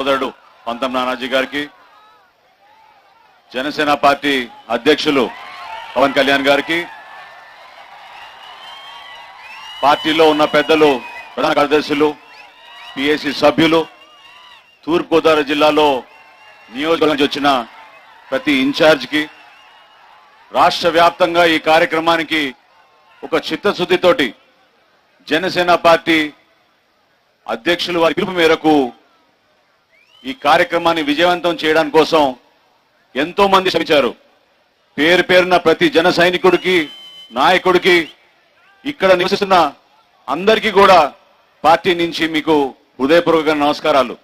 సోదరుడు పంతం నానాజీ గారికి జనసేన పార్టీ అధ్యక్షులు పవన్ కళ్యాణ్ గారికి పార్టీలో ఉన్న పెద్దలు ప్రధాన కార్యదర్శులు పిఎసి సభ్యులు తూర్పుగోదావరి జిల్లాలో నియోజకవర్గం నుంచి వచ్చిన ప్రతి ఇన్ఛార్జ్కి రాష్ట్ర వ్యాప్తంగా ఈ కార్యక్రమానికి ఒక చిత్తశుద్ధితోటి జనసేన పార్టీ అధ్యక్షులు వారి పిలుపు మేరకు ఈ కార్యక్రమాన్ని విజయవంతం చేయడానికి కోసం ఎంతో మంది శ్రమించారు. పేరు పేరున ప్రతి జన సైనికుడికి నాయకుడికి ఇక్కడ నివసిస్తున్న అందరికీ కూడా పార్టీ నుంచి మీకు హృదయపూర్వక నమస్కారాలు.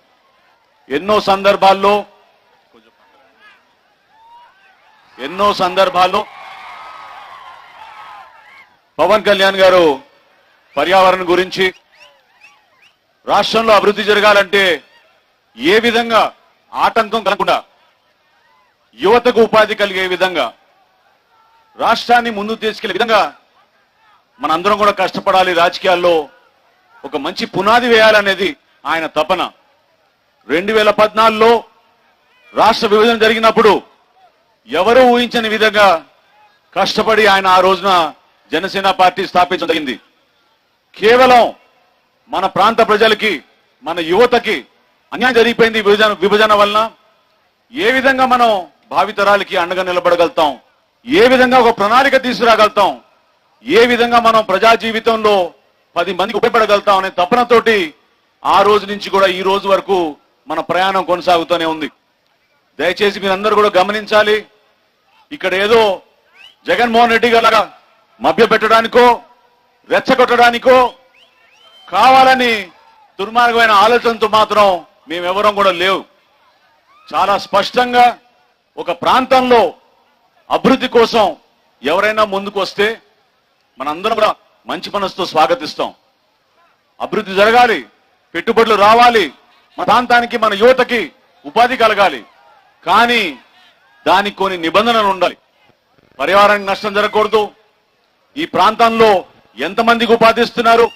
ఎన్నో సందర్భాల్లో ఎన్నో సందర్భాల్లో పవన్ కళ్యాణ్ గారు పర్యావరణం గురించి రాష్ట్రంలో అభివృద్ధి జరగాలంటే ఏ విధంగా ఆటంకం కలగకుండా యువతకు ఉపాధి కలిగే విధంగా రాష్ట్రాన్ని ముందుకు తీసుకెళ్ళే విధంగా మనందరం కూడా కష్టపడాలి. రాజకీయాల్లో ఒక మంచి పునాది వేయాలనేది ఆయన తపన. రెండు వేల పద్నాలుగులో రాష్ట్ర విభజన జరిగినప్పుడు ఎవరు ఊహించని విధంగా కష్టపడి ఆయన ఆ రోజున జనసేన పార్టీ స్థాపించడం జరిగింది. కేవలం మన ప్రాంత ప్రజలకి మన యువతకి అన్యాయం జరిగిపోయింది విభజన విభజన వలన. ఏ విధంగా మనం భావితరాలకి అండగా నిలబడగలుగుతాం? ఏ విధంగా ఒక ప్రణాళిక తీసుకురాగలుగుతాం? ఏ విధంగా మనం ప్రజా జీవితంలో పది మందికి ఉపయోగపడగలుగుతాం అనే తపనతోటి ఆ రోజు నుంచి కూడా ఈ రోజు వరకు మన ప్రయాణం కొనసాగుతూనే ఉంది. దయచేసి మీరందరూ కూడా గమనించాలి. ఇక్కడ ఏదో జగన్మోహన్ రెడ్డి గారు మభ్య పెట్టడానికో రెచ్చగొట్టడానికో కావాలని దుర్మార్గమైన ఆలోచనతో మాత్రం మేమెవరం కూడా లేవు. చాలా స్పష్టంగా ఒక ప్రాంతంలో అభివృద్ధి కోసం ఎవరైనా ముందుకు వస్తే మనందరం కూడా మంచి మనసుతో స్వాగతిస్తాం. అభివృద్ధి జరగాలి పెట్టుబడులు రావాలి మన ప్రాంతానికి మన యువతకి ఉపాధి కలగాలి. కానీ దానికి కొన్ని నిబంధనలు ఉండాలి. పర్యావరణానికి నష్టం జరగకూడదు. ఈ ప్రాంతంలో ఎంతమందికి ఉపాధి ఇస్తున్నారు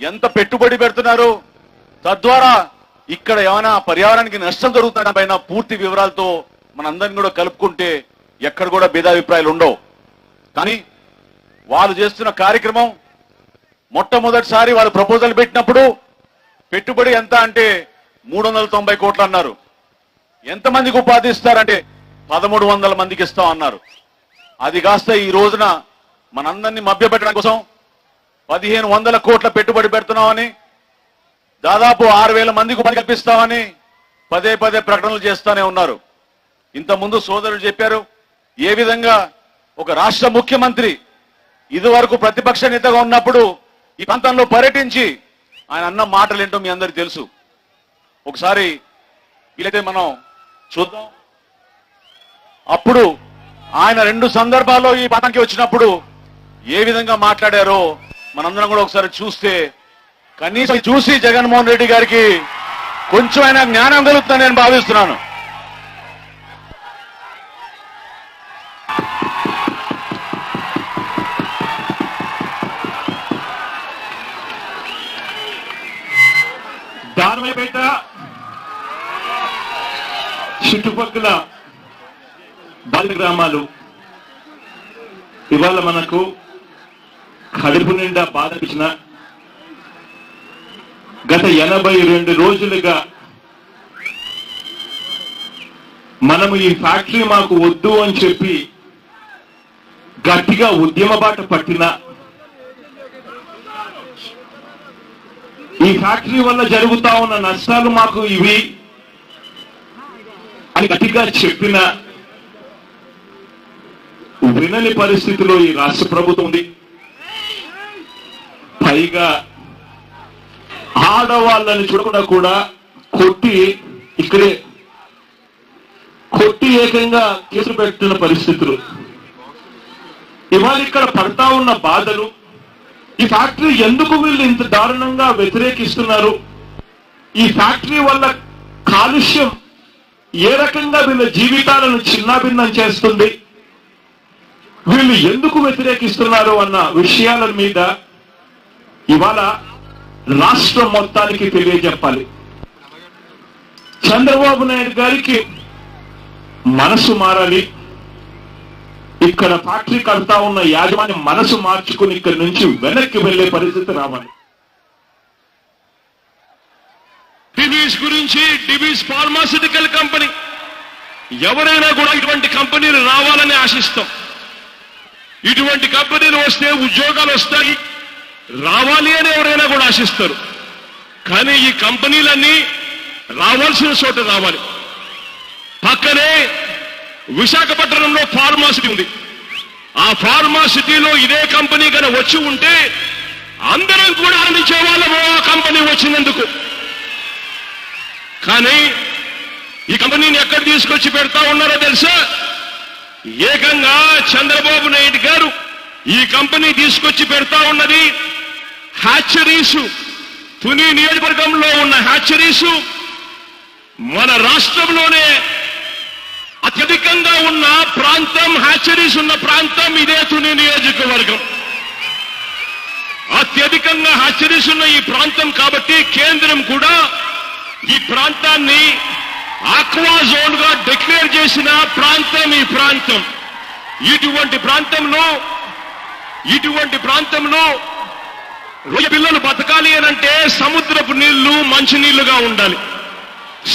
ఎంత పెట్టుబడి పెడుతున్నారు? తద్వారా ఇక్కడ ఏమైనా పర్యావరణానికి నష్టం జరుగుతున్న పైన పూర్తి వివరాలతో మనందరిని కూడా కలుపుకుంటే ఎక్కడ కూడా భేదాభిప్రాయాలు ఉండవు. కానీ వాళ్ళు చేస్తున్న కార్యక్రమం మొట్టమొదటిసారి వాళ్ళు ప్రపోజల్ పెట్టినప్పుడు పెట్టుబడి ఎంత అంటే మూడు వందల తొంభై కోట్లు అన్నారు. ఎంతమందికి ఉపాధి ఇస్తారంటే పదమూడు వందల మందికి ఇస్తాం అన్నారు. అది కాస్త ఈ రోజున మనందరినీ మభ్యపెట్టడం కోసం పదిహేను వందల కోట్ల పెట్టుబడి పెడుతున్నామని దాదాపు ఆరు వేల మందికి ఉపాధి కల్పిస్తామని పదే పదే ప్రకటనలు చేస్తానే ఉన్నారు. ఇంతకుముందు సోదరులు చెప్పారు ఏ విధంగా ఒక రాష్ట్ర ముఖ్యమంత్రి ఇదివరకు ప్రతిపక్ష నేతగా ఉన్నప్పుడు ఈ ప్రాంతంలో పర్యటించి ఆయన అన్న మాటలు ఏంటో మీ అందరికి తెలుసు. ఒకసారి వీలైతే మనం చూద్దాం. అప్పుడు ఆయన రెండు సందర్భాల్లో ఈ ప్రాంతానికి వచ్చినప్పుడు ఏ విధంగా మాట్లాడారో మనందరం కూడా ఒకసారి చూస్తే కనీసం చూసి జగన్మోహన్ రెడ్డి గారికి కొంచెమైనా జ్ఞానం కలుగుతుందని నేను భావిస్తున్నాను. దానమైపేట చుట్టుపక్కల బాల్య గ్రామాలు. ఇవాళ మనకు కడుపు నిండా బాధ ఇచ్చిన గత ఎనభై రెండు రోజులుగా మనము ఈ ఫ్యాక్టరీ మాకు వద్దు అని చెప్పి గట్టిగా ఉద్యమ బాట పట్టిన ఈ ఫ్యాక్టరీ వల్ల జరుగుతా ఉన్న నష్టాలు మాకు ఇవి అని గట్టిగా చెప్పిన వినని పరిస్థితిలో ఈ రాష్ట్ర ప్రభుత్వం ఉంది. పైగా ఆడవాళ్ళని చూడకుండా కూడా కొట్టి ఇక్కడే కొట్టి ఏకంగా కేసు పెట్టిన పరిస్థితులు. ఇవాళ ఇక్కడ పడతా ఉన్న బాధలు ఈ ఫ్యాక్టరీ ఎందుకు వీళ్ళు ఇంత దారుణంగా వ్యతిరేకిస్తున్నారు? ఈ ఫ్యాక్టరీ వల్ల కాలుష్యం ఏ రకంగా వీళ్ళ జీవితాలను చిన్నాభిన్నం చేస్తుంది? వీళ్ళు ఎందుకు వ్యతిరేకిస్తున్నారు అన్న విషయాల మీద ఇవాళ రాష్ట్రం మొత్తానికి తెలియజెప్పాలి. చంద్రబాబు నాయుడు గారికి మనసు మారాలి. ఇక్కడ ఫ్యాక్టరీ కడతా ఉన్న యాజమాని మనసు మార్చుకుని ఇక్కడి నుంచి వెనక్కి వెళ్ళే పరిస్థితి రావాలి. డిబీస్ గురించి డిబీస్ ఫార్మాసిటికల్ కంపెనీ. ఎవరైనా కూడా ఇటువంటి కంపెనీలు రావాలని ఆశిస్తాం. ఇటువంటి కంపెనీలు వస్తే ఉద్యోగాలు వస్తాయి. రావాలి అని ఎవరైనా కూడా ఆశిస్తారు. కానీ ఈ కంపెనీలన్నీ రావాల్సిన చోట రావాలి. పక్కనే విశాఖపట్నంలో ఫార్మాసిటీ ఉంది. ఆ ఫార్మాసిటీలో ఇదే కంపెనీ కనుక వచ్చి ఉంటే అందరం కూడా అందించే వాళ్ళము ఆ కంపెనీ వచ్చినందుకు. కానీ ఈ కంపెనీని ఎక్కడ తీసుకొచ్చి పెడతా ఉన్నారో తెలుసా? ఏకంగా చంద్రబాబు నాయుడు గారు ఈ కంపెనీ తీసుకొచ్చి పెడతా ఉన్నది హ్యాచరీసు. తుని నియోజకవర్గంలో ఉన్న హ్యాచరీసు మన రాష్ట్రంలోనే అత్యధికంగా ఉన్న ప్రాంతం హ్యాచరీస్ ఉన్న ప్రాంతం ఇదే తుని నియోజకవర్గం. అత్యధికంగా హ్యాచరీస్ ఉన్న ఈ ప్రాంతం కాబట్టి కేంద్రం కూడా ఈ ప్రాంతాన్ని ఆక్వా జోన్గా డిక్లేర్ చేసిన ప్రాంతం ఈ ప్రాంతం. ఇటువంటి ప్రాంతంలో ఇటువంటి ప్రాంతంలో రొయ్య పిల్లలు బతకాలి అని అంటే సముద్రపు నీళ్ళు మంచినీళ్ళుగా ఉండాలి.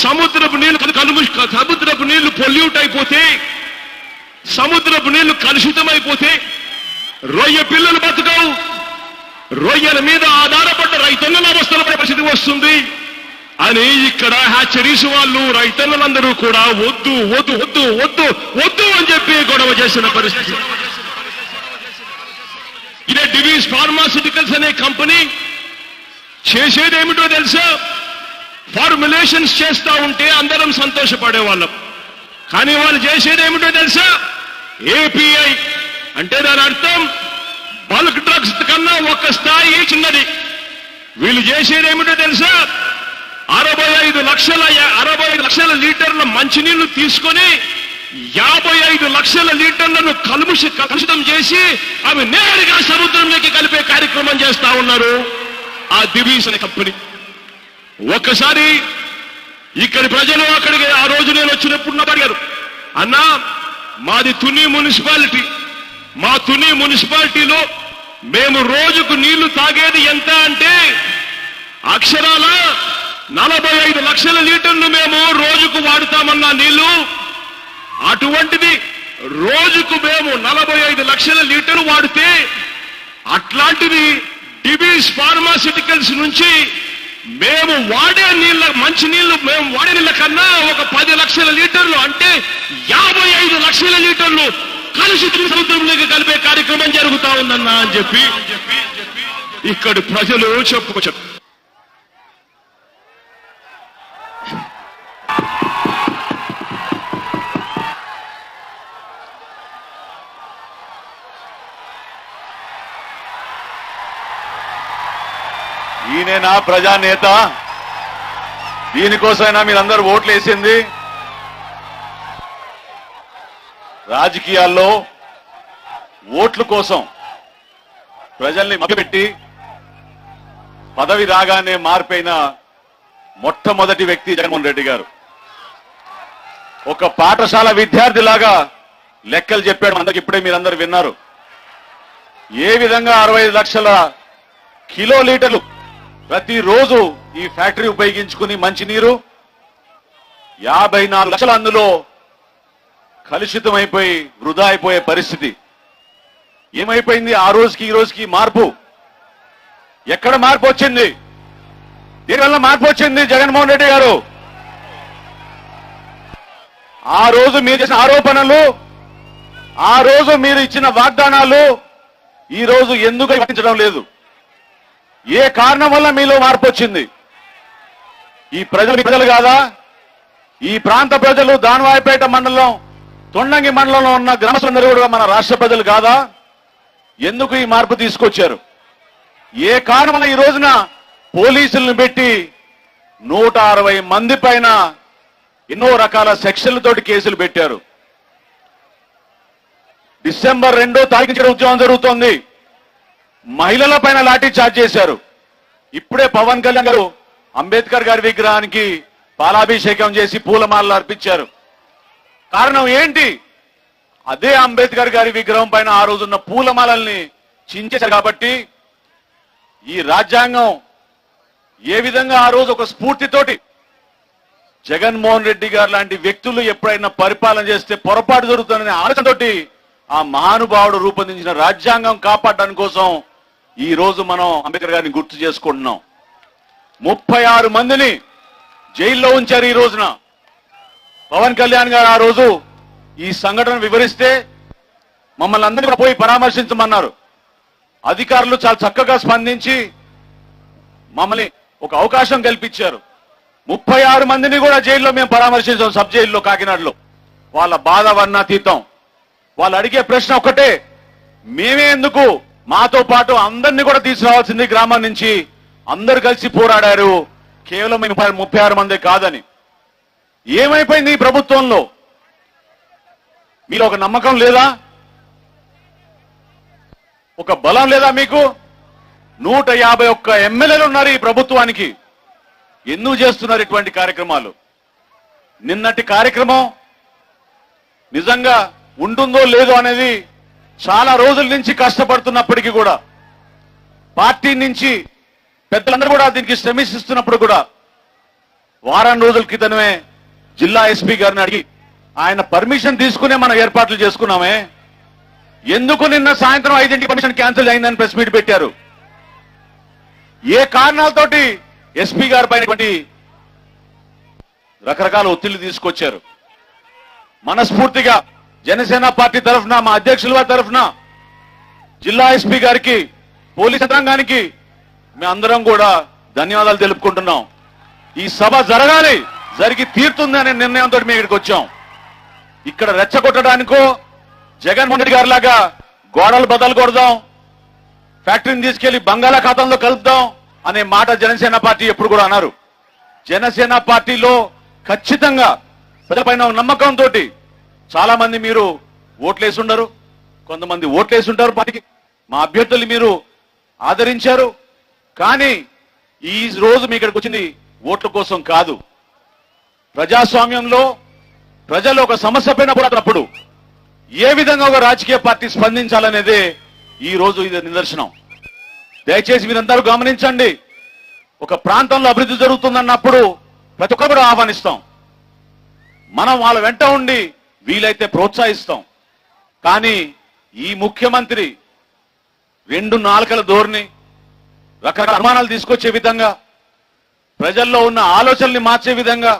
సముద్రపు నీళ్ళు కలుము సముద్రపు నీళ్ళు పొల్యూట్ అయిపోతే సముద్రపు నీళ్ళు కలుషితమైపోతే రొయ్య పిల్లలు బతకవు. రొయ్యల మీద ఆధారపడ్డ రైతన్నల అవస్థల పరిస్థితి వస్తుంది అని ఇక్కడ హ్యాచరీస్ వాళ్ళు రైతన్నలందరూ కూడా వద్దు వద్దు వద్దు వద్దు వద్దు అని చెప్పి గొడవ చేసిన పరిస్థితి. ఇదే డివీస్ ఫార్మా కంపెనీ చేసేది ఏమిటో తెలుసా? ఫార్ములేషన్స్ చేస్తా ఉంటే అందరం సంతోషపడే వాళ్ళం కానీ వాళ్ళు చేసేది ఏమిటో తెలుసా? ఏపీఐ. అంటే దాని అర్థం బల్క్ డ్రగ్స్ కన్నా ఒక స్థాయి చిన్నది. వీళ్ళు చేసేది ఏమిటో తెలుసా? అరవై ఐదు లక్షల అరవై ఐదు లక్షల లీటర్ల మంచినీళ్ళు తీసుకొని యాభై ఐదు లక్షల లీటర్లను కలుషి కలుషితం చేసి అవి నేరుగా సముద్రంలోకి కలిపే కార్యక్రమం చేస్తా ఉన్నారు ఆ దివీస్ అనే కంపెనీ ఒక్కసారి ఇక్కడి ప్రజలు అక్కడికి ఆ రోజు నేను వచ్చినప్పుడు నాకు అడిగారు అన్నా మాది తుని మున్సిపాలిటీ. మా తుని మున్సిపాలిటీలో మేము రోజుకు నీళ్ళు తాగేది ఎంత అంటే అక్షరాల నలభై ఐదు లక్షల లీటర్లు మేము రోజుకు వాడుతామన్న నీళ్ళు. అటువంటిది రోజుకు మేము నలభై ఐదు లక్షల లీటర్లు వాడితే అట్లాంటిది డిబీస్ ఫార్మాసిటికల్స్ నుంచి మేము వాడే నీళ్ళ మంచి నీళ్ళు మేము వాడే నీళ్ళ కన్నా ఒక పది లక్షల లీటర్లు అంటే యాభై ఐదు లక్షల లీటర్లు కలుషిత సముద్రంలోకి కలిపే కార్యక్రమం జరుగుతా ఉందన్నా అని చెప్పి. ఇక్కడి ప్రజలు ఈయనే నా ప్రజానేత. దీనికోసమైనా మీరందరూ ఓట్లు వేసింది రాజకీయాల్లో ఓట్ల కోసం ప్రజల్ని మభ్యపెట్టి పదవి రాగానే మార్పైన మొట్టమొదటి వ్యక్తి జగన్మోహన్ రెడ్డి గారు. ఒక పాఠశాల విద్యార్థిలాగా లెక్కలు చెప్పాడు అందరికి. ఇప్పుడే మీరందరూ విన్నారు. ఏ విధంగా అరవై లక్షల కిలో లీటర్లు ప్రతిరోజు ఈ ఫ్యాక్టరీ ఉపయోగించుకుని మంచినీరు యాభై నాలుగు లక్షల అందులో కలుషితమైపోయి వృధా అయిపోయే పరిస్థితి. ఏమైపోయింది? ఆ రోజుకి ఈ రోజుకి మార్పు. ఎక్కడ మార్పు వచ్చింది? దీనివల్ల మార్పు వచ్చింది జగన్మోహన్ రెడ్డి గారు. ఆ రోజు మీరు చేసిన ఆరోపణలు ఆ రోజు మీరు ఇచ్చిన వాగ్దానాలు ఈ రోజు ఎందుకు పాటించడం లేదు? ఏ కారణం వల్ల మీలో మార్పు వచ్చింది? ఈ ప్రజలు ప్రజలు కాదా? ఈ ప్రాంత ప్రజలు దానవాయిపేట మండలం తొండంగి మండలంలో ఉన్న గ్రామస్తులందరూ కూడా మన రాష్ట్ర ప్రజలు కాదా? ఎందుకు ఈ మార్పు తీసుకొచ్చారు? ఏ కారణం ఈ రోజున పోలీసులను పెట్టి నూట అరవై మంది పైన ఎన్నో రకాల సెక్షన్లతోటి కేసులు పెట్టారు. డిసెంబర్ రెండో తారీఖు ఉద్యమం జరుగుతోంది. మహిళల పైన లాఠీ చార్జ్ చేశారు. ఇప్పుడే పవన్ కళ్యాణ్ గారు అంబేద్కర్ గారి విగ్రహానికి పాలాభిషేకం చేసి పూలమాలలు అర్పించారు. కారణం ఏంటి? అదే అంబేద్కర్ గారి విగ్రహం పైన ఆ రోజున్న పూలమాలల్ని చించేశారు కాబట్టి ఈ రాజ్యాంగం ఏ విధంగా ఆ రోజు ఒక స్ఫూర్తితోటి జగన్మోహన్ రెడ్డి గారు లాంటి వ్యక్తులు ఎప్పుడైనా పరిపాలన చేస్తే పొరపాటు జరుగుతుందనే ఆలోచనతోటి ఆ మహానుభావుడు రూపొందించిన రాజ్యాంగం కాపాడడం కోసం ఈ రోజు మనం అంబేద్కర్ గారిని గుర్తు చేసుకుంటున్నాం. ముప్పై ఆరు మందిని జైల్లో ఉంచారు ఈ రోజున. పవన్ కళ్యాణ్ గారు ఆ రోజు ఈ సంఘటన వివరిస్తే మమ్మల్ని అందరినీ పోయి పరామర్శించమన్నారు. అధికారులు చాలా చక్కగా స్పందించి మమ్మల్ని ఒక అవకాశం కల్పించారు. ముప్పై ఆరు మందిని కూడా జైల్లో మేము పరామర్శించాం సబ్ జైల్లో కాకినాడలో. వాళ్ళ బాధ వర్ణాతీతం. వాళ్ళు అడిగే ప్రశ్న ఒకటే మేమే ఎందుకు మాతో పాటు అందరినీ కూడా తీసుకురావాల్సింది గ్రామం నుంచి అందరు కలిసి పోరాడారు. కేవలం ముప్పై ముప్పై ఆరు మంది కాదని. ఏమైపోయింది ఈ ప్రభుత్వంలో? మీరు ఒక నమ్మకం లేదా? ఒక బలం లేదా మీకు? నూట యాభై ఒక్క ఎమ్మెల్యేలు ఉన్నారు ఈ ప్రభుత్వానికి. ఎందుకు చేస్తున్నారు ఇటువంటి కార్యక్రమాలు? నిన్నటి కార్యక్రమం నిజంగా ఉంటుందో లేదో అనేది చాలా రోజుల నుంచి కష్టపడుతున్నప్పటికీ కూడా పార్టీ నుంచి పెద్దలందరూ కూడా దీనికి శ్రమిస్తున్నప్పుడు కూడా వారం రోజుల క్రితమే జిల్లా ఎస్పీ గారిని అడిగి ఆయన పర్మిషన్ తీసుకునే మనం ఏర్పాట్లు చేసుకున్నామే. ఎందుకు నిన్న సాయంత్రం ఐదింటికి పర్మిషన్ క్యాన్సిల్ అయిందని ప్రెస్ మీట్ పెట్టారు. ఏ కారణాలతోటి ఎస్పీ గారి పైన రకరకాల ఒత్తిళ్ళు తీసుకొచ్చారు. మనస్ఫూర్తిగా జనసేన పార్టీ తరఫున మా అధ్యక్షుల తరఫున జిల్లా ఎస్పీ గారికి పోలీస్ యంత్రాంగానికి మేమందరం అందరం కూడా ధన్యవాదాలు తెలుపుకుంటున్నాం. ఈ సభ జరగాలి జరిగి తీరుతుంది అనే నిర్ణయంతో మేము ఇక్కడికి వచ్చాం. ఇక్కడ రెచ్చగొట్టడానికో జగన్మోహన్ రెడ్డి గారి లాగా గోడలు బదలు కొడదాం ఫ్యాక్టరీని తీసుకెళ్ళి బంగాళాఖాతంలో కలుపుదాం అనే మాట జనసేన పార్టీ ఎప్పుడు కూడా అన్నారు. జనసేన పార్టీలో ఖచ్చితంగా ప్రజలపైన ఉన్న నమ్మకంతో చాలా మంది మీరు ఓట్లేసి ఉండరు కొంతమంది ఓట్లేసి ఉంటారు పార్టీకి. మా అభ్యర్థులు మీరు ఆదరించారు కానీ ఈ రోజు మీ ఇక్కడికి వచ్చింది ఓట్ల కోసం కాదు. ప్రజాస్వామ్యంలో ప్రజలు ఒక సమస్య పైన పోరాడినప్పుడు ఏ విధంగా ఒక రాజకీయ పార్టీ స్పందించాలనేదే ఈ రోజు ఇది నిదర్శనం. దయచేసి మీరందరూ గమనించండి ఒక ప్రాంతంలో అభివృద్ధి జరుగుతుందన్నప్పుడు ప్రతి ఒక్కరు కూడా ఆహ్వానిస్తాం. మనం వాళ్ళ వెంట ఉండి వీలైతే ప్రోత్సహిస్తాం. కానీ ఈ ముఖ్యమంత్రి రెండు నాలుకల ధోరణి రకరకాల అనుమానాలు తీసుకొచ్చే విధంగా ప్రజల్లో ఉన్న ఆలోచనల్ని మార్చే విధంగా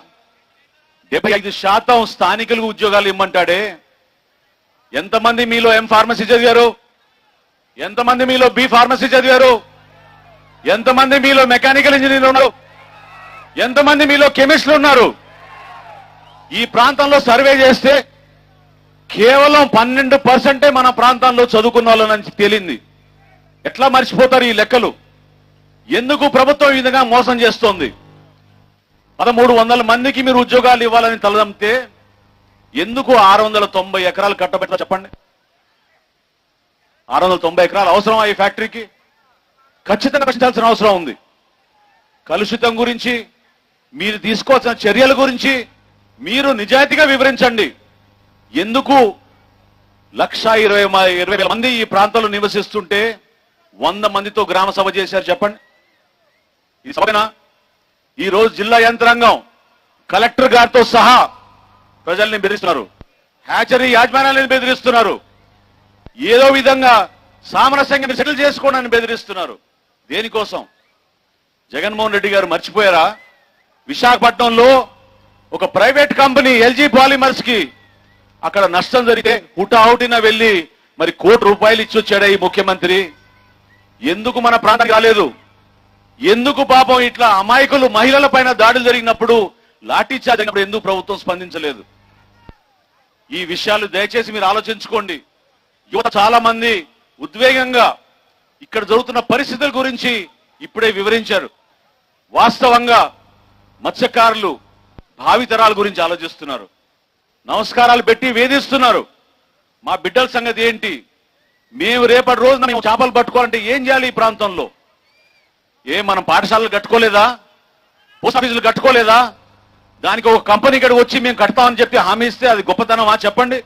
డెబ్బై ఐదు శాతం స్థానికులకు ఉద్యోగాలు ఇమ్మంటాడే. ఎంతమంది మీలో ఎం ఫార్మసీ చదివారు? ఎంతమంది మీలో బి ఫార్మసీ చదివారు? ఎంతమంది మీలో మెకానికల్ ఇంజనీర్లు ఉన్నారు? ఎంతమంది మీలో కెమిస్టులు ఉన్నారు? ఈ ప్రాంతంలో సర్వే చేస్తే కేవలం పన్నెండు పర్సెంటే మన ప్రాంతంలో చదువుకున్న వాళ్ళని తేలింది. ఎట్లా మర్చిపోతారు ఈ లెక్కలు? ఎందుకు ప్రభుత్వం ఈ విధంగా మోసం చేస్తోంది? పదమూడు వందల మందికి మీరు ఉద్యోగాలు ఇవ్వాలని తలదంతే ఎందుకు ఆరు వందల తొంభై ఎకరాలు కట్టబెట్టాలో చెప్పండి. ఆరు వందల తొంభై ఎకరాలు అవసరమా ఈ ఫ్యాక్టరీకి? ఖచ్చితంగా ప్రశ్నించాల్సిన అవసరం ఉంది. కలుషితం గురించి మీరు తీసుకోవాల్సిన చర్యల గురించి మీరు నిజాయితీగా వివరించండి. ఎందుకు లక్ష ఇరవై ఇరవై వేల మంది ఈ ప్రాంతంలో నివసిస్తుంటే వంద మందితో గ్రామ సభ చేశారు చెప్పండి. ఈ సభనా? ఈరోజు రోజు జిల్లా యంత్రాంగం కలెక్టర్ గారితో సహా ప్రజల్ని బెదిరిస్తున్నారు. హ్యాచరీ యాజమాన్యాలను బెదిరిస్తున్నారు. ఏదో విధంగా సామరస్యంగా సెటిల్ చేసుకోవడానికి బెదిరిస్తున్నారు. దేనికోసం? జగన్మోహన్ రెడ్డి గారు మర్చిపోయారా? విశాఖపట్నంలో ఒక ప్రైవేట్ కంపెనీ ఎల్జీ పాలిమర్స్కి అక్కడ నష్టం జరిగితే హుటాహుటిన వెళ్ళి మరి కోటి రూపాయలు ఇచ్చి వచ్చాడా ఈ ముఖ్యమంత్రి. ఎందుకు మన ప్రాంతానికి రాలేదు? ఎందుకు పాపం ఇట్లా అమాయకులు మహిళల పైన దాడులు జరిగినప్పుడు లాఠీ చార్జ్ అయినప్పుడు ఎందుకు ప్రభుత్వం స్పందించలేదు? ఈ విషయాలు దయచేసి మీరు ఆలోచించుకోండి. యువత చాలా మంది ఉద్వేగంగా ఇక్కడ జరుగుతున్న పరిస్థితుల గురించి ఇప్పుడే వివరించారు. వాస్తవంగా మత్స్యకారులు భావితరాల గురించి ఆలోచిస్తున్నారు. నమస్కారాలు పెట్టి వేధిస్తున్నారు. మా బిడ్డల సంగతి ఏంటి? మేము రేపటి రోజున మేము చేపలు పట్టుకోవాలంటే ఏం చేయాలి ఈ ప్రాంతంలో? ఏ మనం పాఠశాలలు కట్టుకోలేదా? పోస్ట్ ఆఫీసులు కట్టుకోలేదా? దానికి ఒక కంపెనీ ఇక్కడ వచ్చి మేము కడతామని చెప్పి హామీ ఇస్తే అది గొప్పతనమా చెప్పండి?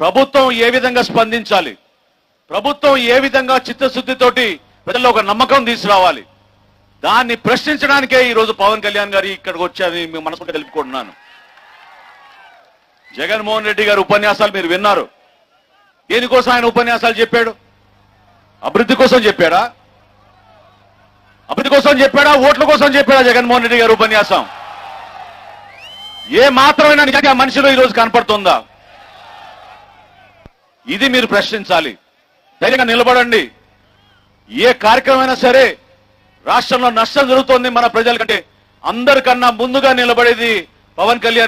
ప్రభుత్వం ఏ విధంగా స్పందించాలి? ప్రభుత్వం ఏ విధంగా చిత్తశుద్ధితోటి ప్రజల్లో ఒక నమ్మకం తీసుకురావాలి? దాన్ని ప్రశ్నించడానికే ఈ రోజు పవన్ కళ్యాణ్ గారు ఇక్కడికి వచ్చి అని మనసులో తెలుపుకుంటున్నాను. జగన్మోహన్ రెడ్డి గారి ఉపన్యాసాలు మీరు విన్నారు. దేనికోసం ఆయన ఉపన్యాసాలు చెప్పాడు. అభివృద్ధి కోసం చెప్పాడా? అభివృద్ధి కోసం చెప్పాడా? ఓట్ల కోసం చెప్పాడా జగన్మోహన్ రెడ్డి గారు ఉపన్యాసం? ఏ మాత్రమైన నిజంగా ఆ మనిషిలో ఈరోజు కనపడుతుందా? ఇది మీరు ప్రశ్నించాలి. ధైర్యంగా నిలబడండి. ఏ కార్యక్రమమైనా సరే రాష్ట్రంలో నష్టం జరుగుతోంది మన ప్రజలకంటే అందరికన్నా ముందుగా నిలబడేది పవన్ కళ్యాణ్